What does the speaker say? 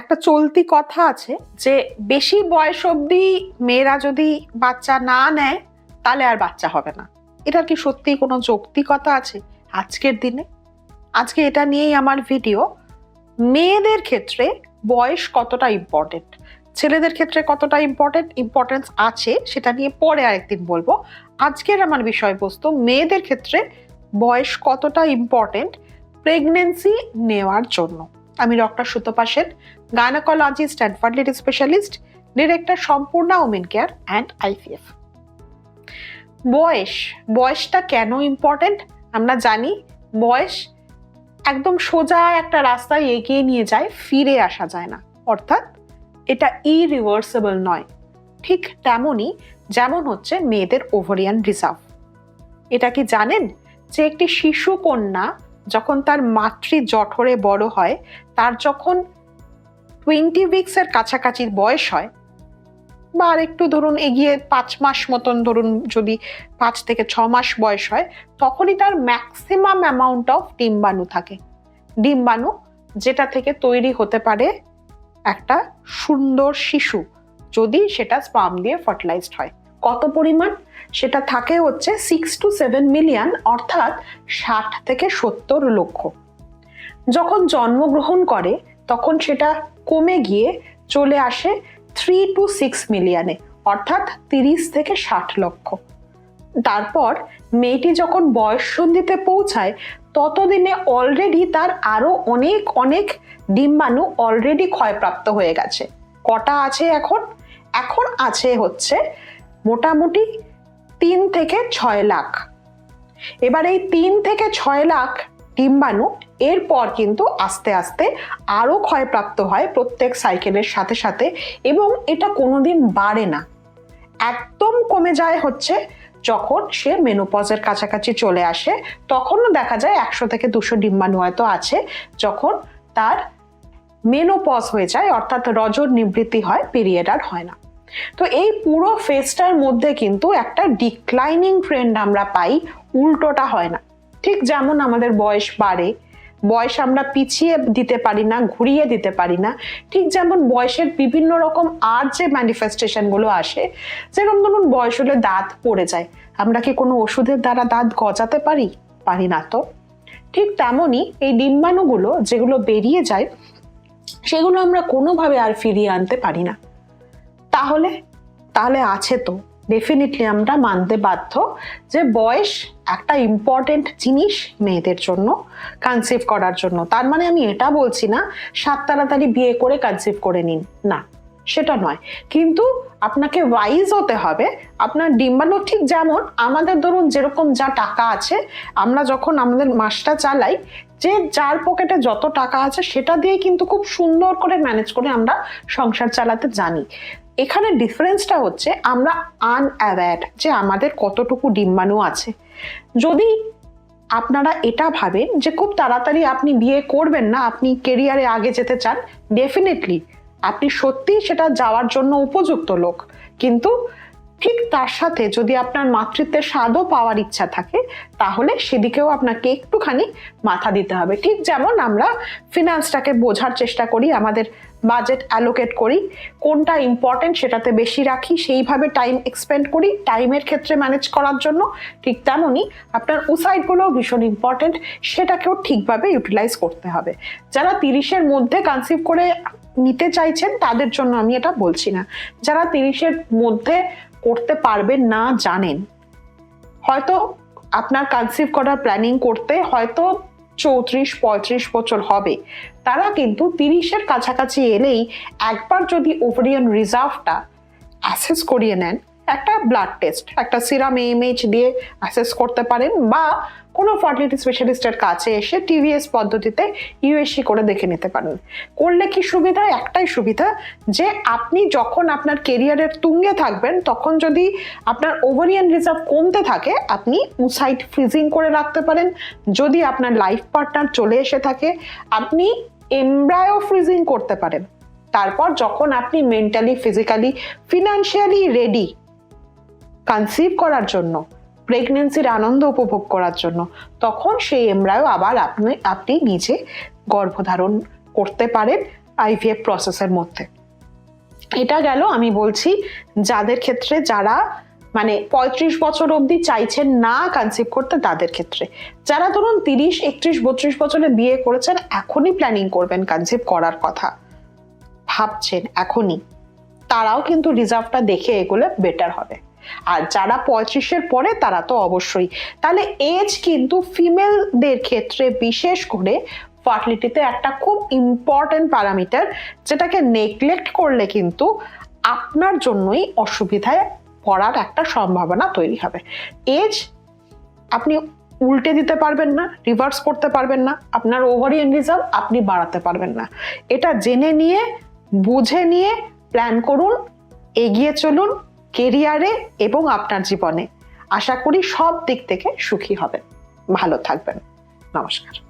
একটা চলতি কথা আছে যে বেশি বয়স অবধি মেয়েরা যদি বাচ্চা না নেয়, তাহলে আর বাচ্চা হবে না। এটার কি সত্যি কোনো যৌক্তিকতা আছে আজকের দিনে? আজকে এটা নিয়েই আমার ভিডিও। মেয়েদের ক্ষেত্রে বয়স কতটা ইম্পর্টেন্ট ছেলেদের ক্ষেত্রে কতটা ইম্পর্টেন্ট ইম্পর্টেন্স আছে, সেটা নিয়ে পরে আরেকদিন বলব। আজকের আমার বিষয়বস্তু, মেয়েদের ক্ষেত্রে বয়স কতটা ইম্পর্টেন্ট প্রেগনেন্সি নেওয়ার জন্য। আমি doctor Sutapa Sen gynaecologist and fertility specialist, director Sampoorna women care and ICF. বয়স, বয়সটা কেন ইম্পর্টেন্ট আমরা জানি বয়স একদম সোজা একটা রাস্তায় এগিয়ে নিয়ে যায়, ফিরে আসা যায় না। অর্থাৎ এটা ইরিভার্সেবল নয়। ঠিক তেমনই যেমন হচ্ছে মেয়েদের ওভারিয়ান রিজার্ভ এটা কি জানেন? যে একটি শিশু কন্যা যখন তার মাতৃ জঠরে বড় হয়, তার যখন টোয়েন্টি উইক্সের কাছাকাছি বয়স হয়, বা আর একটু ধরুন এগিয়ে পাঁচ মাস মতন ধরুন যদি পাঁচ থেকে ছ মাস বয়স হয়, তখনই তার ম্যাক্সিমাম অ্যামাউন্ট অফ ডিম্বাণু থাকে। ডিম্বাণু যেটা থেকে তৈরি হতে পারে একটা সুন্দর শিশু, যদি সেটা স্পাম দিয়ে ফার্টিলাইজড হয়। কত পরিমাণ? সেটা থাকে হচ্ছে সিক্স টু সেভেন মিলিয়ন অর্থাৎ ষাট থেকে সত্তর লক্ষ। যখন জন্মগ্রহণ করে, তখন সেটা কমে গিয়ে চলে আসে থ্রি টু সিক্স মিলিয়নে অর্থাৎ তিরিশ থেকে ষাট লক্ষ। তারপর মেয়েটি যখন বয়ঃসন্ধিতে পৌঁছায়, ততদিনে অলরেডি তার আরও অনেক অনেক ডিম্বাণু অলরেডি ক্ষয়প্রাপ্ত হয়ে গেছে। কটা আছে এখন? এখন আছে হচ্ছে মোটামুটি তিন থেকে ছয় লাখ। এবার এই তিন থেকে ছয় লাখ ডিম্বাণু এরপর কিন্তু আস্তে আস্তে আরও ক্ষয়প্রাপ্ত হয় প্রত্যেক সাইকেলের সাথে সাথে এবং এটা কোনোদিন বাড়ে না। একদম কমে যায় হচ্ছে যখন সে মেনোপজের কাছাকাছি চলে আসে, তখনও দেখা যায় একশো থেকে দুশো ডিম্বাণু হয়তো আছে যখন তার মেনোপজ হয়ে যায়, অর্থাৎ রজর নিবৃত্তি হয় পিরিয়ড আর হয় না। তো এই পুরো ফেজটার মধ্যে কিন্তু একটা ডিক্লাইনিং ট্রেন্ড আমরা পাই, উল্টোটা হয় না। ঠিক যেমন আমাদের বয়স বাড়ে, বয়স আমরা পিছিয়ে দিতে পারি না, ঘুরিয়ে দিতে পারি না, ঠিক যেমন বয়সের বিভিন্ন রকম আর যে ম্যানিফেস্টেশনগুলো আসে, যেরকম ধরুন বয়স হলে দাঁত পড়ে যায়, আমরা কি কোনো ওষুধের দ্বারা দাঁত গজাতে পারি? পারি না তো। ঠিক তেমনই এই ডিম্বাণুগুলো যেগুলো বেরিয়ে যায়, সেগুলো আমরা কোনোভাবে আর ফিরিয়ে আনতে পারি না। তাহলে তাহলে আছে তো। ডেফিনেটলি আমরা মানতে বাধ্য যে বয়স একটা ইম্পর্টেন্ট জিনিস মেয়েদের জন্য কনসিভ করার জন্য। তার মানে আমি এটা বলছি না, সাত তাড়াতাড়ি বিয়ে করে কনসিভ করে নিন। না, সেটা নয়। কিন্তু আপনাকে ওয়াইজ হতে হবে। আপনার ডিম্বাণু ঠিক যেমন, আমাদের ধরুন যেরকম যা টাকা আছে, আমরা যখন আমাদের মাসটা চালাই, যে যার পকেটে যত টাকা আছে, সেটা দিয়ে কিন্তু খুব সুন্দর করে ম্যানেজ করে আমরা সংসার চালাতে জানি। এখানে ডিফারেন্সটা হচ্ছে আমরা আনঅ্যাওয়ার যে আমাদের কতটুকু ডিম্বাণু আছে। যদি আপনারা এটা ভাবেন যে খুব তাড়াতাড়ি আপনি বিয়ে করবেন না, আপনি কেরিয়ারে আগে যেতে চান ডেফিনেটলি আপনি সত্যিই সেটা যাওয়ার জন্য উপযুক্ত লোক। কিন্তু ঠিক তার সাথে যদি আপনার মাতৃত্বের স্বাদও পাওয়ার ইচ্ছা থাকে, তাহলে সেদিকেও আপনাকে একটুখানি মাথা দিতে হবে। ঠিক যেমন আমরা ফিনান্সটাকে বোঝার চেষ্টা করি, আমাদের বাজেট অ্যালোকেট করি, কোনটা ইম্পর্টেন্ট সেটাতে বেশি রাখি, সেইভাবে টাইম এক্সপেন্ড করি টাইমের ক্ষেত্রে ম্যানেজ করার জন্য। ঠিক তেমনই আপনার উসাইডগুলো ভীষণ ইম্পর্টেন্ট সেটাকেও ঠিকভাবে ইউটিলাইজ করতে হবে। যারা তিরিশের মধ্যে কনসিভ করে নিতে চাইছেন, তাদের জন্য আমি এটা বলছি না। যারা তিরিশের মধ্যে করতে পারবেন না জানেন। হয়তো আপনার কনসিভ করার প্ল্যানিং করতে হয়তো চৌত্রিশ, পঁয়ত্রিশ বছর হবে। তারা কিন্তু তিরিশের কাছাকাছি এলেই একবার যদি ওভারিয়ান রিজার্ভটা অ্যাসেস করিয়ে নেন, একটা ব্লাড টেস্ট একটা সিরাম এমএইচ দিয়ে অ্যাসেস করতে পারেন বা কোনো ফার্টিলিটি স্পেশালিস্টের কাছে এসে টিভিএস পদ্ধতিতে ইউএসসি করে দেখে নিতে পারেন। করলে কি সুবিধা? একটাই সুবিধা যে আপনি যখন আপনার কেরিয়ারের তুঙ্গে থাকবেন, তখন যদি আপনার ওভারিয়ান রিজার্ভ কমতে থাকে, আপনি উসাইড ফ্রিজিং করে রাখতে পারেন। যদি আপনার লাইফ পার্টনার চলে এসে থাকে, আপনি এমব্রায়ো ফ্রিজিং করতে পারেন। তারপর যখন আপনি mentally physically financially ready conceive করার জন্য প্রেগনেন্সির আনন্দ উপভোগ করার জন্য। তখন সেই এমব্রায়ো আবার আপনি আপনি নিজে গর্ভধারণ করতে পারেন আইভিএফ প্রসেসের মধ্যে। এটা গেল, আমি বলছি যাদের ক্ষেত্রে যারা মানে পঁয়ত্রিশ বছর অবধি চাইছেন না কনসিভ করতে, তাদের ক্ষেত্রে। যারা ধরুন তিরিশ, একত্রিশ, বত্রিশ বছরে বিয়ে করেছেন, এখনই প্ল্যানিং করবেন কনসিভ করার কথা। ভাবছেন, এখনই। তারাও কিন্তু রিজার্ভটা দেখে এগুলো বেটার হবে। আর যারা পঁয়ত্রিশের পরে তারা তো অবশ্যই। তাহলে এজ কিন্তু ফিমেলদের ক্ষেত্রে বিশেষ করে ফার্টিলিটিতে একটা খুব ইম্পর্টেন্ট প্যারামিটার যেটাকে নেগলেক্ট করলে কিন্তু আপনার জন্যই অসুবিধায় পড়ার একটা সম্ভাবনা তৈরি হবে। এজ আপনি উল্টে দিতে পারবেন না রিভার্স করতে পারবেন না, আপনার ওভারিয়ান রিজার্ভ আপনি বাড়াতে পারবেন না। এটা জেনে নিয়ে, বুঝে নিয়ে প্ল্যান করুন, এগিয়ে চলুন কেরিয়ারে এবং আপনার জীবনে। আশা করি সব দিক থেকে সুখী হবেন। ভালো থাকবেন। নমস্কার।